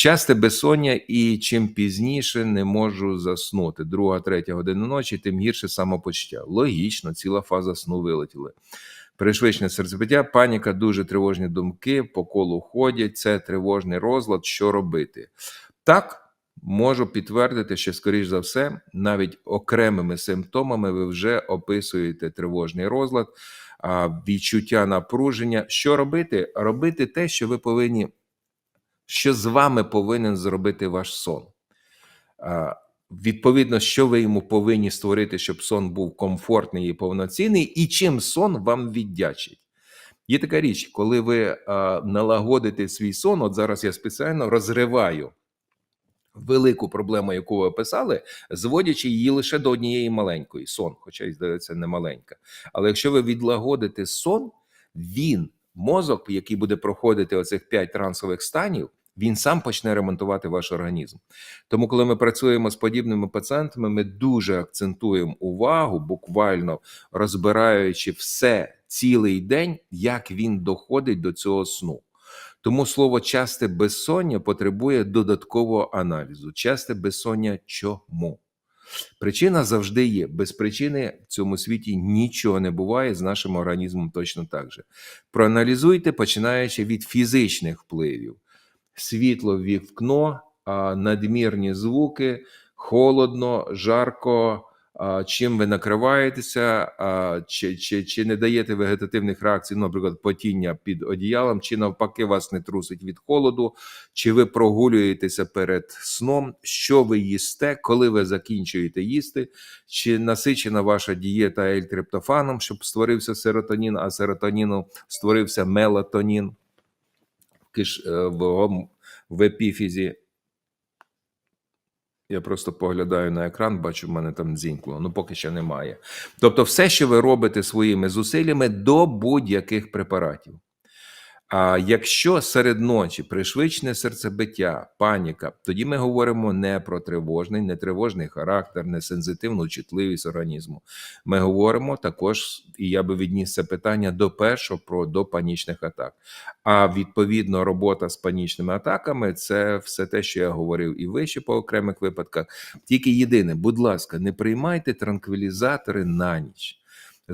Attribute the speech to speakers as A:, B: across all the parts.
A: Часте безсоння і чим пізніше не можу заснути. Друга, третя година ночі, тим гірше самопочуття. Логічно, ціла фаза сну вилетіли. Пришвидшене серцебиття, паніка, дуже тривожні думки по колу ходять. Це тривожний розлад. Що робити? Так, можу підтвердити, що, скоріш за все, навіть окремими симптомами ви вже описуєте тривожний розлад, відчуття напруження. Що робити? Робити те, що ви повинні, що з вами повинен зробити ваш сон. Відповідно, що ви йому повинні створити, щоб сон був комфортний і повноцінний, і чим сон вам віддячить. Є така річ, коли ви налагодите свій сон, от зараз я спеціально розриваю велику проблему, яку ви описали, зводячи її лише до однієї маленької сон, хоча й здається, не маленька. Але якщо ви відлагодите сон, він, мозок, який буде проходити оцих п'ять трансових станів, він сам почне ремонтувати ваш організм. Тому, коли ми працюємо з подібними пацієнтами, ми дуже акцентуємо увагу, буквально розбираючи все цілий день, як він доходить до цього сну. Тому слово часте безсоння потребує додаткового аналізу. Часте безсоння чому? Причина завжди є. Без причини в цьому світі нічого не буває з нашим організмом точно так же. Проаналізуйте, починаючи від фізичних впливів: світло в вікно, надмірні звуки, холодно, жарко. Чим ви накриваєтеся, чи, чи, чи не даєте вегетативних реакцій, ну, наприклад, потіння під одіялом, чи навпаки вас не трусить від холоду, чи ви прогулюєтеся перед сном, що ви їсте, коли ви закінчуєте їсти, чи насичена ваша дієта ельтриптофаном, щоб створився серотонін, а серотоніну створився мелатонін в, е, в, епіфізі. Я просто поглядаю на екран, бачу, в мене там дзінькло. Ну, поки що немає. Тобто, все, що ви робите своїми зусиллями до будь-яких препаратів. А якщо серед ночі пришвидшене серцебиття, паніка, тоді ми говоримо не про тривожний, не тривожний характер, не сензитивну чутливість організму. Ми говоримо також, і я би відніс це питання до першого про до панічних атак. А відповідно, робота з панічними атаками це все те, що я говорив і вище по окремих випадках. Тільки єдине, будь ласка, не приймайте транквілізатори на ніч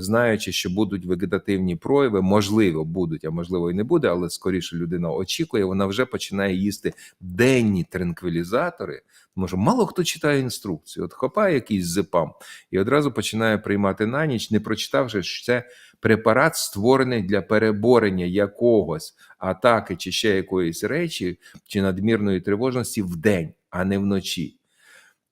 A: знаючи, що будуть вегетативні прояви, можливо, будуть, а можливо і не буде, але скоріше людина очікує, вона вже починає їсти денні тринквілізатори. Тому що мало хто читає інструкцію, от хопає якийсь зипам і одразу починає приймати на ніч, не прочитавши, що це препарат створений для переборення якогось атаки чи ще якоїсь речі, чи надмірної тривожності в день, а не вночі.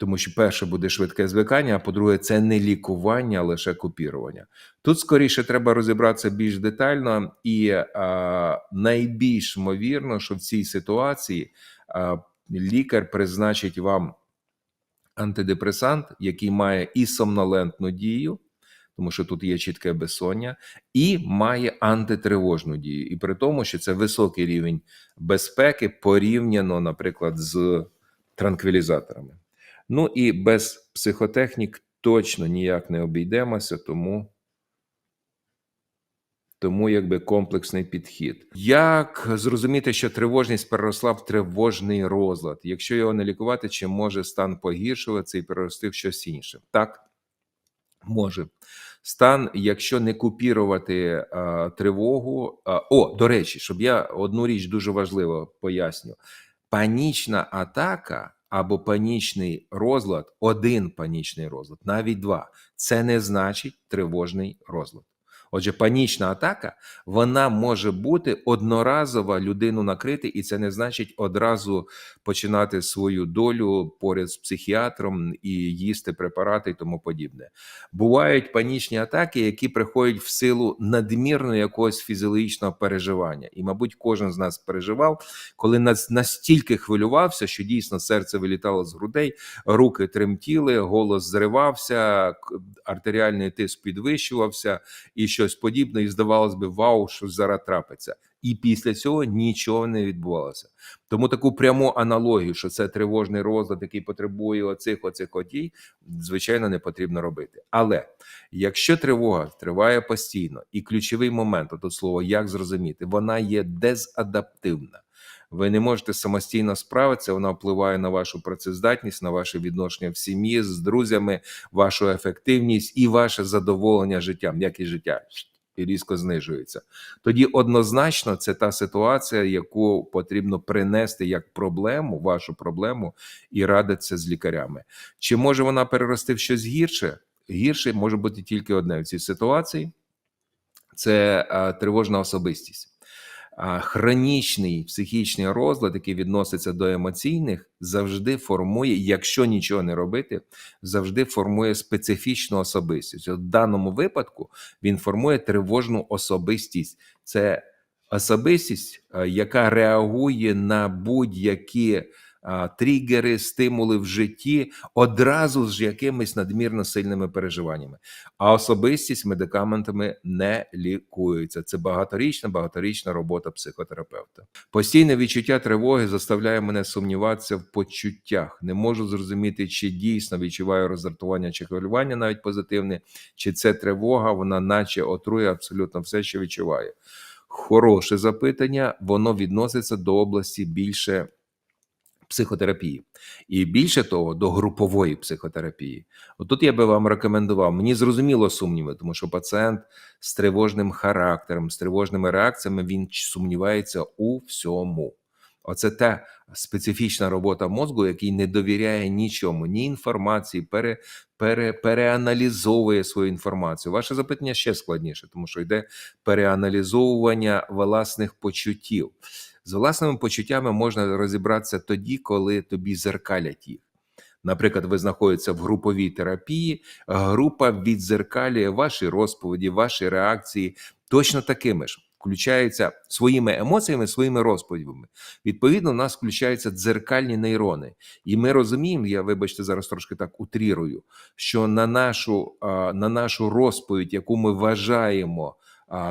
A: Тому що перше буде швидке звикання, а по-друге, це не лікування, а лише купірування. Тут скоріше треба розібратися більш детально, і а, найбільш ймовірно, що в цій ситуації а, лікар призначить вам антидепресант, який має і сомнолентну дію. Тому що тут є чітке безсоння, і має антитривожну дію, і при тому, що це високий рівень безпеки порівняно, наприклад, з транквілізаторами. Ну і без психотехнік точно ніяк не обійдемося, тому тому якби комплексний підхід. Як зрозуміти, що тривожність переросла в тривожний розлад? Якщо його не лікувати, чи може стан погіршуватися і перерости в щось інше? Так, може. Стан, якщо не купірувати а, тривогу. А, о, до речі, щоб я одну річ дуже важливо поясню: панічна атака або панічний розлад, один панічний розлад, навіть два. Це не значить тривожний розлад. Отже, панічна атака вона може бути одноразова людину накрити, і це не значить одразу починати свою долю поряд з психіатром і їсти препарати і тому подібне. Бувають панічні атаки, які приходять в силу надмірного якогось фізіологічного переживання. І, мабуть, кожен з нас переживав, коли нас настільки хвилювався, що дійсно серце вилітало з грудей, руки тремтіли, голос зривався, артеріальний тиск підвищувався і що щось подібне, і здавалось би, вау, що зараз трапиться. І після цього нічого не відбувалося. Тому таку пряму аналогію, що це тривожний розлад, який потребує оцих оцих одій, звичайно, не потрібно робити. Але якщо тривога триває постійно, і ключовий момент, тут слово як зрозуміти, вона є дезадаптивна. Ви не можете самостійно справитися, вона впливає на вашу працездатність, на ваше відношення в сім'ї з друзями, вашу ефективність і ваше задоволення життям, як і життя і різко знижується. Тоді однозначно це та ситуація, яку потрібно принести як проблему, вашу проблему, і радитися з лікарями. Чи може вона перерости в щось гірше? Гірше може бути тільки одне в цій ситуації це а, тривожна особистість. Хронічний психічний розлад, який відноситься до емоційних, завжди формує, якщо нічого не робити, завжди формує специфічну особистість. От в даному випадку він формує тривожну особистість. Це особистість, яка реагує на будь-які тригери, стимули в житті одразу з якимись надмірно сильними переживаннями. А особистість медикаментами не лікується. Це багаторічна, багаторічна робота психотерапевта. Постійне відчуття тривоги заставляє мене сумніватися в почуттях. Не можу зрозуміти, чи дійсно відчуваю роздратування чи хвилювання, навіть позитивне, чи це тривога, вона наче отрує абсолютно все, що відчуває. Хороше запитання, воно відноситься до області більше психотерапії, і більше того, до групової психотерапії. Отут я би вам рекомендував. Мені зрозуміло сумніви, тому що пацієнт з тривожним характером, з тривожними реакціями він сумнівається у всьому. Оце та специфічна робота мозку, який не довіряє нічому, ні інформації, пере, пере, переаналізовує свою інформацію. Ваше запитання ще складніше, тому що йде переаналізовування власних почуттів. З власними почуттями можна розібратися тоді, коли тобі зеркалять їх. Наприклад, ви знаходитеся в груповій терапії, група відзеркалює ваші розповіді, ваші реакції точно такими ж. Включається своїми емоціями, своїми розповідями. Відповідно, у нас включаються дзеркальні нейрони, і ми розуміємо, я вибачте, зараз трошки так утрірую, що на нашу, на нашу розповідь, яку ми вважаємо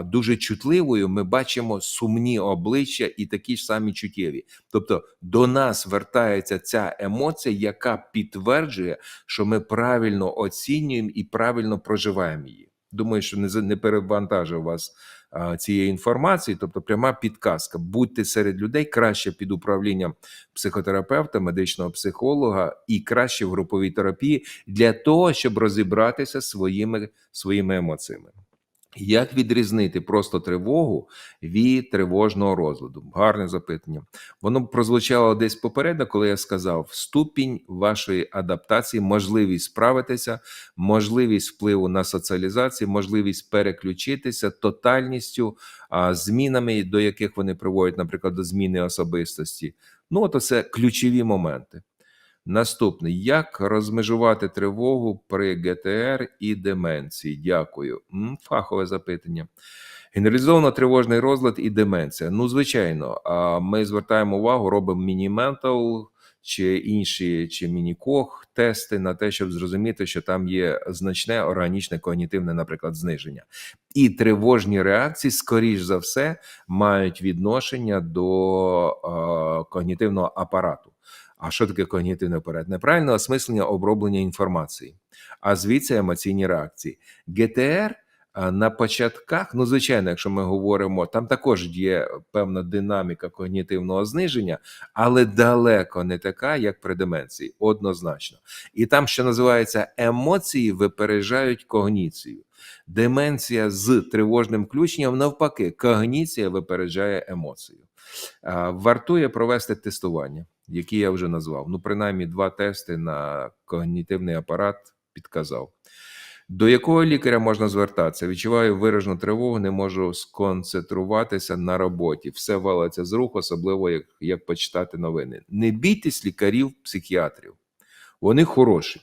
A: дуже чутливою, ми бачимо сумні обличчя і такі ж самі чуттєві. Тобто до нас вертається ця емоція, яка підтверджує, що ми правильно оцінюємо і правильно проживаємо її. Думаю, що не не перевантажив вас а, цієї інформації, тобто пряма підказка: будьте серед людей краще під управлінням психотерапевта, медичного психолога і краще в груповій терапії для того, щоб розібратися своїми своїми емоціями. Як відрізнити просто тривогу від тривожного розладу? Гарне запитання. Воно прозвучало десь попередньо, коли я сказав: ступінь вашої адаптації, можливість справитися, можливість впливу на соціалізацію, можливість переключитися тотальністю, змінами, до яких вони приводять, наприклад, до зміни особистості. Ну, от це ключові моменти. Наступний: як розмежувати тривогу при ГТР і деменції? Дякую. Фахове запитання. Генералізовано тривожний розлад і деменція. Ну, звичайно, ми звертаємо увагу, робимо міні-ментал чи інші, чи міні-кох тести на те, щоб зрозуміти, що там є значне органічне когнітивне, наприклад, зниження. І тривожні реакції, скоріш за все, мають відношення до е, когнітивного апарату. А що таке когнітивний апарат? Неправильне осмислення оброблення інформації, а звідси емоційні реакції. ГТР на початках, ну, звичайно, якщо ми говоримо, там також є певна динаміка когнітивного зниження, але далеко не така, як при деменції, однозначно. І там, що називається емоції, випереджають когніцію. Деменція з тривожним включенням, навпаки, когніція випереджає емоцію. Вартує провести тестування які я вже назвав. Ну, принаймні, два тести на когнітивний апарат підказав. До якого лікаря можна звертатися? Відчуваю виражену тривогу, не можу сконцентруватися на роботі. Все валиться з рук, особливо як як почитати новини. Не бійтесь лікарів, психіатрів. Вони хороші.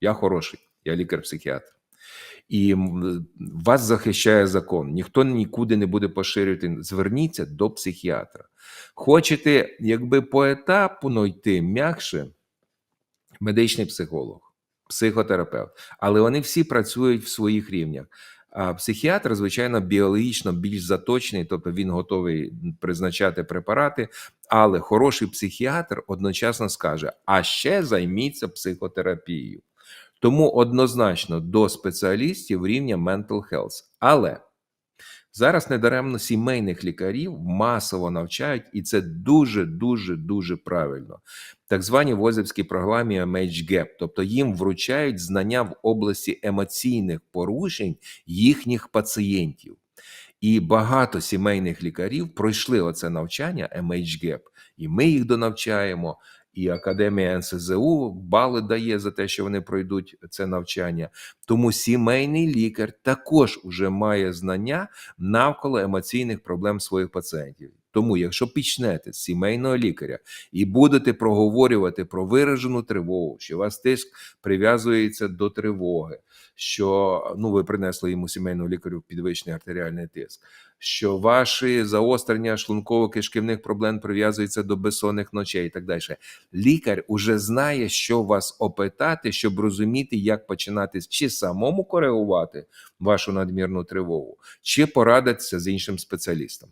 A: Я хороший, я лікар-психіатр. І вас захищає закон. Ніхто нікуди не буде поширювати. Зверніться до психіатра. Хочете, якби поетапно йти м'якше, медичний психолог, психотерапевт, але вони всі працюють в своїх рівнях. А психіатр, звичайно, біологічно більш заточений, тобто він готовий призначати препарати, але хороший психіатр одночасно скаже: а ще займіться психотерапією. Тому однозначно до спеціалістів рівня mental health. Але Зараз недаремно сімейних лікарів масово навчають, і це дуже, дуже, дуже правильно. Так звані возівській програмі MHGAP, тобто їм вручають знання в області емоційних порушень їхніх пацієнтів. І багато сімейних лікарів пройшли оце навчання MHGAP, і ми їх донавчаємо. І Академія НСЗУ бали дає за те, що вони пройдуть це навчання. Тому сімейний лікар також уже має знання навколо емоційних проблем своїх пацієнтів. Тому, якщо почнете з сімейного лікаря і будете проговорювати про виражену тривогу, що вас тиск прив'язується до тривоги, що ну ви принесли йому сімейному лікарю підвищений артеріальний тиск, що ваші заострення шлунково-кишківних проблем прив'язуються до безсонних ночей і так далі. Лікар уже знає, що вас опитати, щоб розуміти, як починати чи самому коригувати вашу надмірну тривогу, чи порадитися з іншим спеціалістом.